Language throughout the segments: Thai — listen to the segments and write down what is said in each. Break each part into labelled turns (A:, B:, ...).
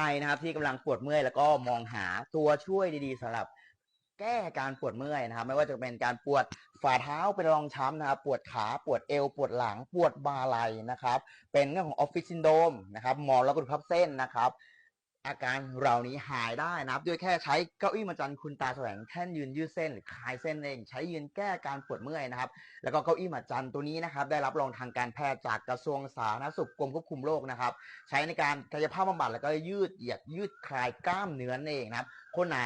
A: รนะครับที่กำลังปวดเมื่อยแล้วก็มองหาตัวช่วยดีๆสำหรับแก้การปวดเมื่อยนะครับ ไม่ว่าจะเป็นการปวดฝ่าเท้าเป็นรองช้ำนะครับ ปวดขาปวดเอว ปวดหลังปวดบ่าไหล่นะครับ เป็นเรื่องของออฟฟิศซินโดมนะครับหมอนรองกระดูกทับเส้นนะครับ อาการเหล่านี้หายได้นะครับ ด้วยแค่ใช้เก้าอี้มาจันคุณตาแสวงแท่นยืนยืดเส้นหรือคลายเส้นเอง ใช้ยืนแก้การปวดเมื่อยนะครับ แล้วก็เก้าอี้มาจันตัวนี้นะครับ ได้รับรองทางการแพทย์จากกระทรวงสาธารณสุขกรมควบคุมโรคนะครับ ใช้ในการกายภาพบำบัดแล้วก็ยืดเหยียดยืดคลายกล้ามเนื้อเองนะครับคนไหน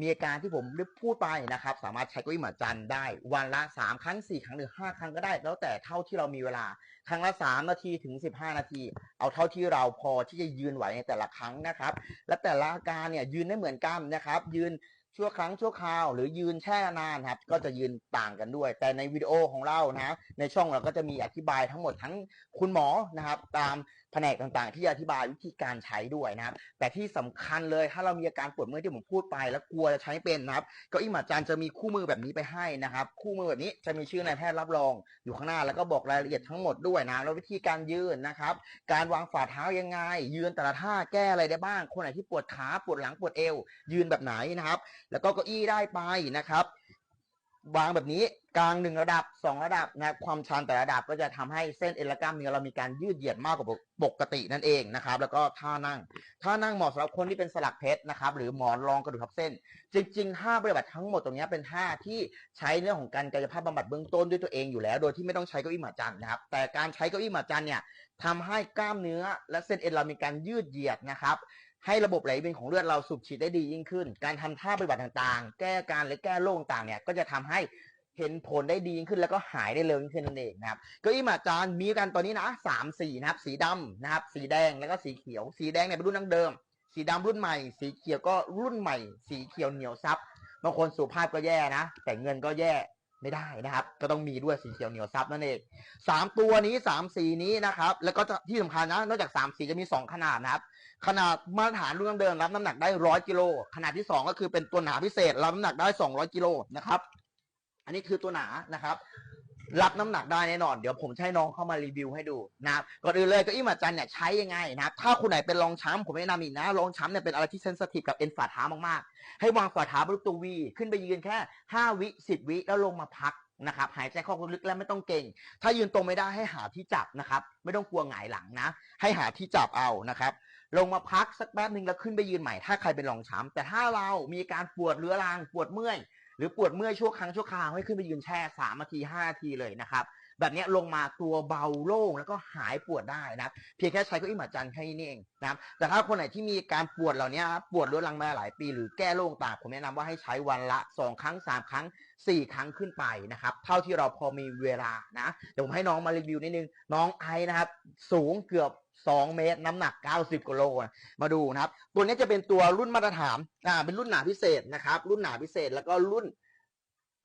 A: มีอาการที่ผมได้พูดไปนะครับ สามารถใช้เก้าอี้หมาจันได้ วันละ 3 ครั้ง 4 ครั้งหรือ 5 ครั้งก็ได้ แล้วแต่เท่าที่เรามีเวลา ครั้งละ 3 นาทีถึง 15 นาที เอาเท่าที่เราพอที่จะยืนไหวในแต่ละครั้งนะครับ และแต่ละอาการเนี่ยยืนได้เหมือนกันนะครับ ยืนชั่วครั้งชั่วคราว หรือยืนแช่นานครับ ก็จะยืนต่างกันด้วย แต่ในวิดีโอของเรานะ ในช่องเราก็จะมีอธิบายทั้งหมดทั้งคุณหมอนะครับ ตาม ผนกต่างๆ ที่อธิบายวิธีการใช้ด้วยนะครับ แต่ที่สำคัญเลยถ้าเรามีอาการปวดเมื่อยที่ผมพูดไป แล้วกลัวจะใช้ไม่เป็นนะครับเก็อีหมาจานจะมีคู่มือแบบนี้ไปให้นะครับ คู่มือแบบนี้จะมีชื่อนายแพทย์รับรอง อยู่ข้างหน้าแล้วก็บอกรายละเอียดทั้งหมดด้วยนะแล้ววิธีการยืนนะครับ การวางฝ่าเท้ายังไง ยืนแต่ละท่าแก้อะไรได้บ้าง คนไหนที่ปวดขาปวดหลังปวดเอว ยืนแบบไหนนะครับ แล้วก็เก้าอี้ได้ไปนะครับ วางแบบนี้กลางหนึ่งระดับสองระดับนะครับความชันแต่ระดับก็จะทำให้เส้นเอ็นและกล้ามเนื้อเรามีการยืดเหยียดมากกว่าปกตินั่นเองนะครับ แล้วก็ท่านั่งท่านั่งเหมาะสำหรับคนที่เป็นสลักเพชรนะครับ หรือหมอนรองกระดูกทับเส้น จริงๆท่าปฏิบัติทั้งหมดตรงนี้เป็นท่าที่ใช้เรื่องของการกายภาพบำบัดเบื้องต้นด้วยตัวเองอยู่แล้ว โดยที่ไม่ต้องใช้เก้าอี้หมาจันนะครับ แต่การใช้เก้าอี้หมาจันเนี่ยทำให้กล้ามเนื้อและเส้นเอ็นเรามีการยืดเหยียดนะครับ ให้ระบบไหลเวียนของเลือดเราสูบฉีดได้ดียิ่งขึ้น การทำท่าปฏิบัติต่างๆ แก้การหรือแก้โรคต่างๆเนี่ยก็จะทำให้เห็นผลได้ดียิ่งขึ้นแล้วก็หายได้เร็วยิ่งขึ้นนั่นเองนะครับก้าอี้หมาจานมีกันตัวนี้นะสามสีนะครับ สีดำนะครับ สีแดงแล้วก็สีเขียว สีแดงเนี่ยเป็นรุ่นดั้งเดิม สีดำรุ่นใหม่ สีเขียวก็รุ่นใหม่ สีเขียวเหนียวซับบางคนสุภาพก็แย่นะ แต่เงินก็แย่ ไม่ได้นะครับ ก็ต้องมีด้วยสีเขียวเหนียวซับนั่นเองสามตัวนี้สามสีนี้นะครับ แล้วก็ที่สำคัญนะ นอกจากสามสีจะมีสองขนาดนะครับ ขนาดมาตรฐานรุ่นเดิมรับน้ำหนักได้ร้อยกิโลขนาดที่สองก็คือเป็นตัวหนาพิเศษรับน้ำหนักได้สองร้อยกิโลนะครับ อันนี้คือตัวหนานะครับ รับน้ำหนักได้แน่นอน เดี๋ยวผมจะให้น้องเข้ามารีวิวให้ดูนะครับก่อนอื่นเลยเก็อี้หมาจันเนี่ยใช้ยังไงนะครับถ้าคุณไหนเป็นรองช้ำผมแนะนำอีกนะรองช้ำเนี่ยเป็นอะไรที่เซนสทีฟกับเอ็นฝ่าเท้ามากๆ ให้วางฝ่าเท้าบนตัววีขึ้นไปยืนแค่ 5 วิ 10 วิแล้วลงมาพักนะครับหายใจเข้าลึกๆแล้วไม่ต้องเก่ง ถ้ายืนตรงไม่ได้ให้หาที่จับนะครับ ไม่ต้องกลัวหงายหลังนะ ให้หาที่จับเอานะครับ ลงมาพักสักแป๊บหนึ่งแล้วขึ้นไปยืนใหม่ ถ้าใครเป็นรองช้ำแต่ถ้าเรามีการปวดเรื้อรังปวดเมื่อย หรือปวดเมื่อยชั่วครั้งชั่วคราวให้ขึ้นไปยืนแช่สามนาทีห้านาทีเลยนะครับ แบบนี้ลงมาตัวเบาโล่งแล้วก็หายปวดได้นะครับ เพียงแค่ใช้เก้าอี้หมาจันแค่นี้เองนะครับ แต่ถ้าคนไหนที่มีการปวดเหล่านี้ครับปวดเรื้อรังมาหลายปี หรือแก้โรคตาผมแนะนำว่าให้ใช้วันละสองครั้งสามครั้งสี่ครั้งขึ้นไปนะครับ เท่าที่เราพอมีเวลานะ เดี๋ยวผมให้น้องมารีวิวนิดนึงน้องไอนะครับ สูงเกือบ 2 เมตร น้ำหนัก 90กิโลนะมาดูนะครับ ตัวนี้จะเป็นตัวรุ่นมาตรฐานอ่าเป็นรุ่นหนาพิเศษนะครับ รุ่นหนาพิเศษแล้วก็รุ่น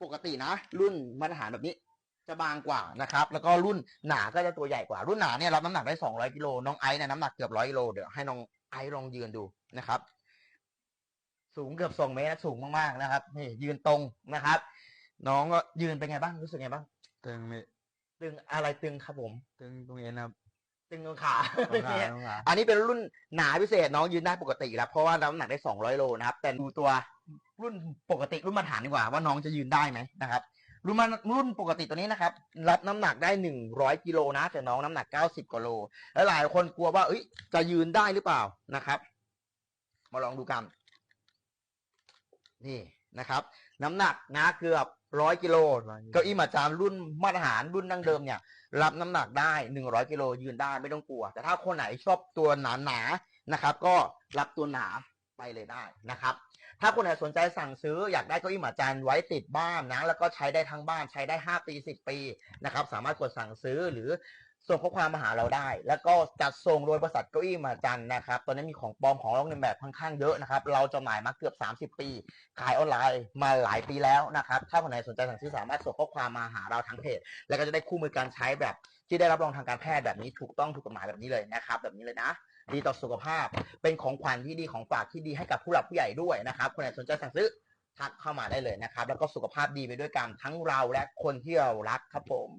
A: ปกตินะ รุ่นมาตรฐานแบบนี้จะบางกว่านะครับ แล้วก็รุ่นหนาก็จะตัวใหญ่กว่า รุ่นหนาเนี่ยรับน้ำหนักได้ 200กิโลน้องไอซ์เนี่ยน้ำหนักเกือบร้อยกิโลเดี๋ยวให้น้องไอซ์ลองยืนดูนะครับ สูงเกือบสองเมตรสูงมากๆนะครับนี่ยืนตรงนะครับ น้องก็ยืนเป็นไงบ้างรู้สึกไงบ้าง
B: ตึงไม่
A: ตึงอะไรตึงครับผม
B: ตึงตรงเอ็นครับ
A: ตึงตรงขา
B: ตรงขาตรงขา
A: อันนี้เป็นรุ่นหนาพิเศษน้องยืนได้ปกติแล้วเพราะว่าน้ำหนักได้ 200 โลนะครับ แต่ดูตัวรุ่นปกติรุ่นมาตรฐานดีกว่าว่าน้องจะยืนได้ไหมนะครับ รุ่นมารุ่นปกติตัวนี้นะครับ รับน้ำหนักได้ 100กิโลนะ แต่น้องน้ำหนัก 90กว่าโลแล้วหลายคนกลัวว่าเอ้ยจะยืนได้หรือเปล่านะครับ มาลองดูกันนี่นะครับ น้ำหนักนะเกือบร้อยกิโลเก้าอี้หมาจานรุ่นมาตรฐานรุ่นดั้งเดิมเนี่ย รับน้ำหนักได้100กิโลยืนได้ไม่ต้องกลัว แต่ถ้าคนไหนชอบตัวหนาหนาๆนะครับ ก็รับตัวหนาไปเลยได้นะครับ ถ้าคนไหนสนใจสั่งซื้ออยากได้เก้าอี้หมาจานไว้ติดบ้านนะแล้วก็ใช้ได้ทั้งบ้านใช้ได้5ปี10ปีนะครับ สามารถกดสั่งซื้อหรือ ส่งข้อความมาหาเราได้ แล้วก็จัดส่งโดยบริษัทเก้าอี้มาจันนะครับ ตอนนี้มีของปลอมของลอกเลียนแบบค่อนข้างเยอะนะครับ เราจำหน่ายมาเกือบ 30 ปี ขายออนไลน์มาหลายปีแล้วนะครับ ถ้าคนไหนสนใจสั่งซื้อสามารถส่งข้อความมาหาเราทั้งเพจ แล้วก็จะได้คู่มือการใช้แบบที่ได้รับรองทางการแพทย์แบบนี้ถูกต้องถูกกฎหมายแบบนี้เลยนะครับ แบบนี้เลยนะ ดีต่อสุขภาพ เป็นของขวัญที่ดีของฝากที่ดีให้กับผู้หลักผู้ใหญ่ด้วยนะครับ คนไหนสนใจสั่งซื้อทักเข้ามาได้เลยนะครับ แล้วก็สุขภาพดีไปด้วยกันทั้งเราและคนที่เรารักครับผม